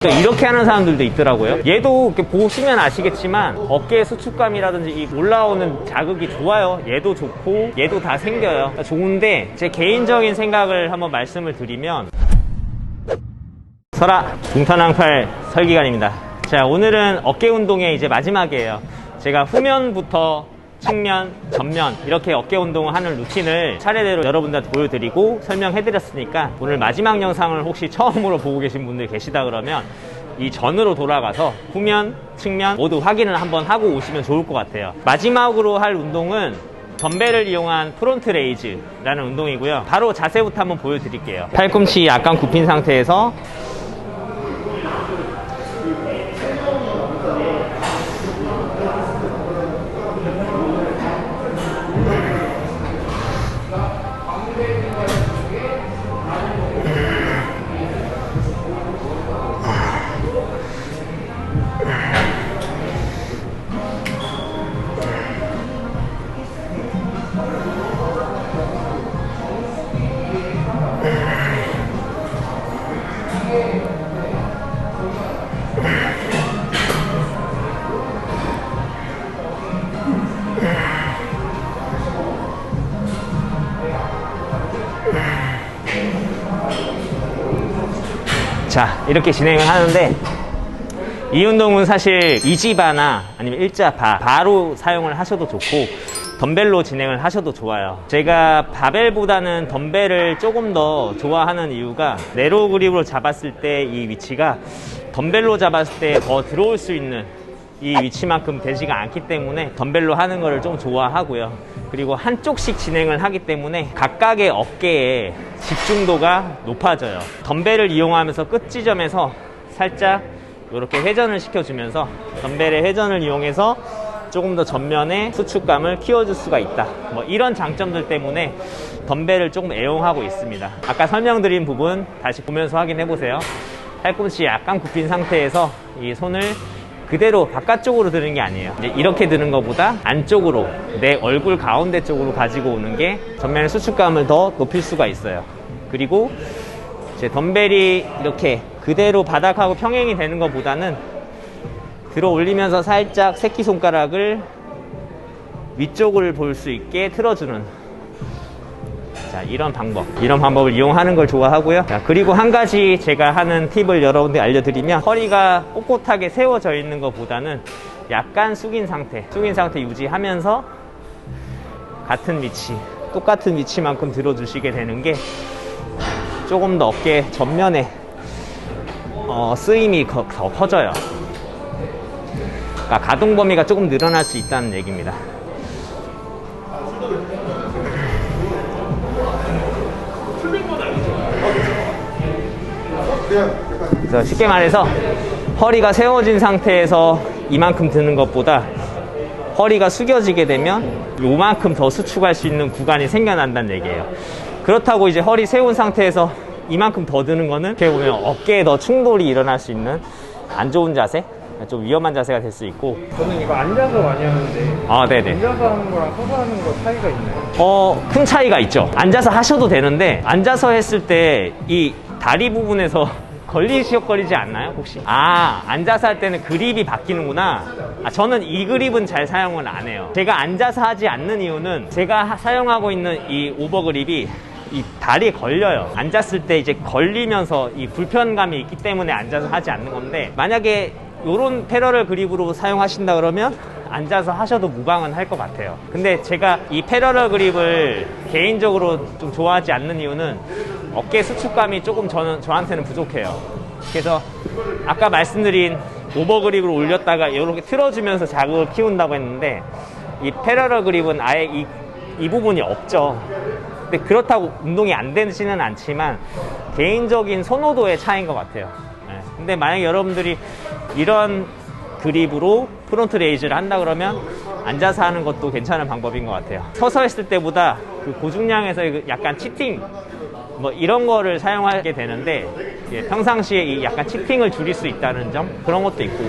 그러니까 이렇게 하는 사람들도 있더라고요. 얘도 보시면 아시겠지만 어깨 수축감이라든지 이 올라오는 자극이 좋아요. 얘도 좋고 얘도 다 생겨요. 좋은데 제 개인적인 생각을 한번 말씀을 드리면 설아 붕탄왕팔 설기관입니다. 자 오늘은 어깨 운동의 이제 마지막이에요. 제가 후면부터 측면, 전면 이렇게 어깨 운동을 하는 루틴을 차례대로 여러분들한테 보여드리고 설명해드렸으니까 오늘 마지막 영상을 혹시 처음으로 보고 계신 분들 계시다 그러면 이 전으로 돌아가서 후면, 측면 모두 확인을 한번 하고 오시면 좋을 것 같아요. 마지막으로 할 운동은 덤벨을 이용한 프론트 레이즈라는 운동이고요. 바로 자세부터 한번 보여드릴게요. 팔꿈치 약간 굽힌 상태에서 이렇게 진행을 하는데 이 운동은 사실 이지바나 아니면 일자바 바로 사용을 하셔도 좋고 덤벨로 진행을 하셔도 좋아요. 제가 바벨보다는 덤벨을 조금 더 좋아하는 이유가 네로 그립으로 잡았을 때 이 위치가 덤벨로 잡았을 때 더 들어올 수 있는 이 위치만큼 되지가 않기 때문에 덤벨로 하는 거를 좀 좋아하고요. 그리고 한쪽씩 진행을 하기 때문에 각각의 어깨에 집중도가 높아져요. 덤벨을 이용하면서 끝 지점에서 살짝 이렇게 회전을 시켜주면서 덤벨의 회전을 이용해서 조금 더 전면에 수축감을 키워줄 수가 있다. 뭐 이런 장점들 때문에 덤벨을 조금 애용하고 있습니다. 아까 설명드린 부분 다시 보면서 확인해 보세요. 팔꿈치 약간 굽힌 상태에서 이 손을 그대로 바깥쪽으로 드는 게 아니에요. 이렇게 드는 것보다 안쪽으로 내 얼굴 가운데 쪽으로 가지고 오는 게 전면의 수축감을 더 높일 수가 있어요. 그리고 이제 덤벨이 이렇게 그대로 바닥하고 평행이 되는 것보다는 들어 올리면서 살짝 새끼손가락을 위쪽을 볼 수 있게 틀어주는 자, 이런 방법, 이런 방법을 이용하는 걸 좋아하고요. 자, 그리고 한 가지 제가 하는 팁을 여러분들 알려드리면 허리가 꼿꼿하게 세워져 있는 것보다는 약간 숙인 상태, 숙인 상태 유지하면서 같은 위치, 똑같은 위치만큼 들어주시게 되는 게 조금 더 어깨 전면에 어, 쓰임이 더, 더 커져요. 그러니까 가동 범위가 조금 늘어날 수 있다는 얘기입니다. 그래서 쉽게 말해서 허리가 세워진 상태에서 이만큼 드는 것보다 허리가 숙여지게 되면 요만큼 더 수축할 수 있는 구간이 생겨난다는 얘기예요. 그렇다고 이제 허리 세운 상태에서 이만큼 더 드는 거는 어떻게 보면 어깨에 더 충돌이 일어날 수 있는 안 좋은 자세, 좀 위험한 자세가 될 수 있고. 저는 이거 앉아서 많이 하는데 아, 네네. 앉아서 하는 거랑 서서 하는 거 차이가 있나요? 어, 큰 차이가 있죠. 앉아서 하셔도 되는데, 앉아서 했을 때 이 다리 부분에서 걸리시적거리지 않나요, 혹시? 아, 앉아서 할 때는 그립이 바뀌는구나. 아, 저는 이 그립은 잘 사용을 안 해요. 제가 앉아서 하지 않는 이유는 제가 하- 사용하고 있는 이 오버 그립이 이 다리에 걸려요. 앉았을 때 이제 걸리면서 이 불편감이 있기 때문에 앉아서 하지 않는 건데, 만약에 요런 패러럴 그립으로 사용하신다 그러면 앉아서 하셔도 무방은 할 것 같아요. 근데 제가 이 패러럴 그립을 개인적으로 좀 좋아하지 않는 이유는 어깨 수축감이 조금 저는 저한테는 부족해요. 그래서 아까 말씀드린 오버 그립을 올렸다가 이렇게 틀어주면서 자극을 키운다고 했는데 이 패러럴 그립은 아예 이, 이 부분이 없죠. 근데 그렇다고 운동이 안 되지는 않지만 개인적인 선호도의 차이인 것 같아요. 네. 근데 만약에 여러분들이 이런 그립으로 프론트 레이즈를 한다 그러면 앉아서 하는 것도 괜찮은 방법인 것 같아요. 서서 했을 때보다 그 고중량에서 그 약간 치팅 뭐 이런 거를 사용하게 되는데 예, 평상시에 이 약간 치팅을 줄일 수 있다는 점 그런 것도 있고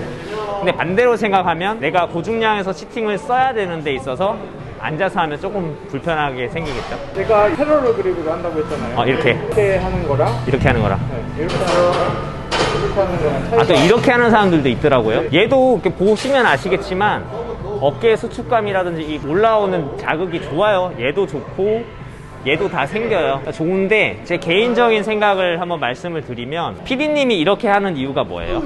근데 반대로 생각하면 내가 고중량에서 치팅을 써야 되는 데 있어서 앉아서 하면 조금 불편하게 생기겠죠. 제가 테러를 그립으로 한다고 했잖아요. 어, 이렇게. 이렇게 하는 거랑 이렇게 하는 거랑. 네, 이렇게 하는 거랑 이렇게 하는 거랑 차이가 아, 또 이렇게 하는 사람들도 있더라고요. 얘도 이렇게 보시면 아시겠지만 어깨 수축감이라든지 이 올라오는 자극이 좋아요. 얘도 좋고 얘도 다 생겨요. 좋은데 제 개인적인 생각을 한번 말씀을 드리면 PD님이 이렇게 하는 이유가 뭐예요?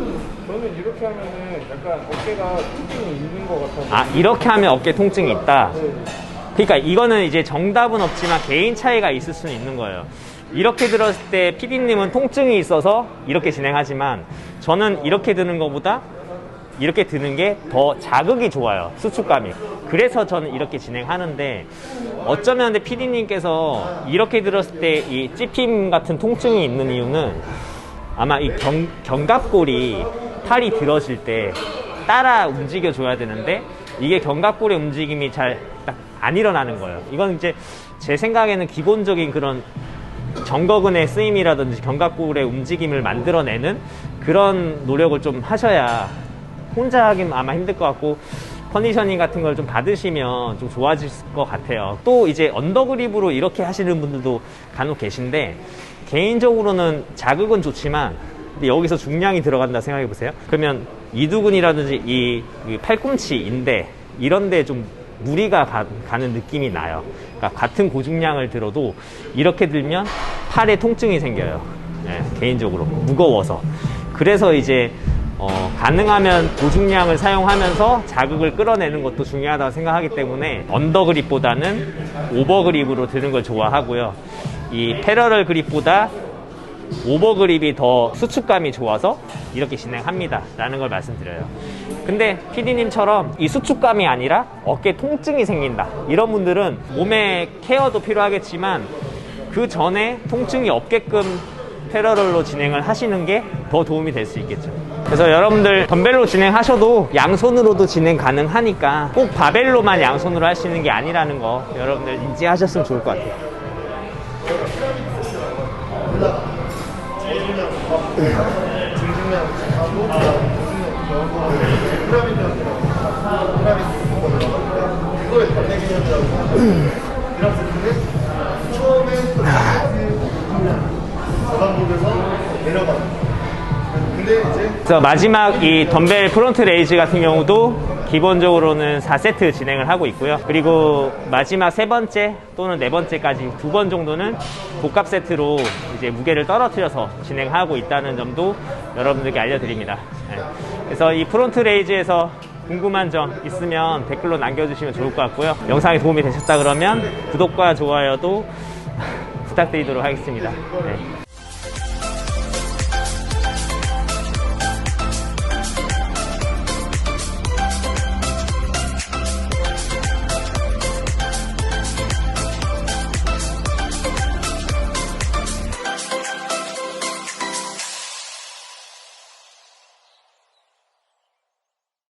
저는 이렇게 하면은 약간 어깨가 통증이 있는 것 같아서 아, 이렇게 하면 어깨 통증이 있다. 네. 그러니까 이거는 이제 정답은 없지만 개인 차이가 있을 수는 있는 거예요. 이렇게 들었을 때 PD님은 통증이 있어서 이렇게 진행하지만 저는 이렇게 드는 것보다 이렇게 드는 게 더 자극이 좋아요. 수축감이. 그래서 저는 이렇게 진행하는데 어쩌면 근데 PD님께서 이렇게 들었을 때 이 찝힘 같은 통증이 있는 이유는 아마 이 경, 견갑골이 팔이 들어질 때 따라 움직여 줘야 되는데 이게 견갑골의 움직임이 잘딱안 일어나는 거예요. 이건 이제 제 생각에는 기본적인 그런 정거근의 쓰임이라든지 견갑골의 움직임을 만들어내는 그런 노력을 좀 하셔야 혼자 하긴 아마 힘들 것 같고 컨디셔닝 같은 걸 좀 받으시면 좀 좋아질 것 같아요. 또 이제 언더그립으로 이렇게 하시는 분들도 간혹 계신데 개인적으로는 자극은 좋지만 여기서 중량이 들어간다 생각해 보세요. 그러면 이두근이라든지 이, 이 팔꿈치, 인대 이런 데 좀 무리가 가, 는 느낌이 나요. 그러니까 같은 고중량을 들어도 이렇게 들면 팔에 통증이 생겨요. 예, 개인적으로 무거워서. 그래서 이제 어, 가능하면 고중량을 사용하면서 자극을 끌어내는 것도 중요하다고 생각하기 때문에 언더그립보다는 오버그립으로 드는 걸 좋아하고요. 이 패러럴 그립보다 오버그립이 더 수축감이 좋아서 이렇게 진행합니다. 라는 걸 말씀드려요. 근데 PD님처럼 이 수축감이 아니라 어깨 통증이 생긴다. 이런 분들은 몸의 케어도 필요하겠지만 그 전에 통증이 없게끔 패러럴로 진행을 하시는 게 더 도움이 될 수 있겠죠. 그래서 여러분들 덤벨로 진행하셔도 양손으로도 진행 가능하니까 꼭 바벨로만 양손으로 하시는 게 아니라는 거 여러분들 인지하셨으면 좋을 것 같아요. 그래서 마지막 이 덤벨 프론트 레이즈 같은 경우도 기본적으로는 4세트 진행을 하고 있고요. 그리고 마지막 세 번째 또는 네 번째까지 두 번 정도는 복합 세트로 이제 무게를 떨어뜨려서 진행하고 있다는 점도 여러분들께 알려드립니다. 네. 그래서 이 프론트 레이즈에서 궁금한 점 있으면 댓글로 남겨주시면 좋을 것 같고요. 영상이 도움이 되셨다 그러면 구독과 좋아요도 부탁드리도록 하겠습니다. 네.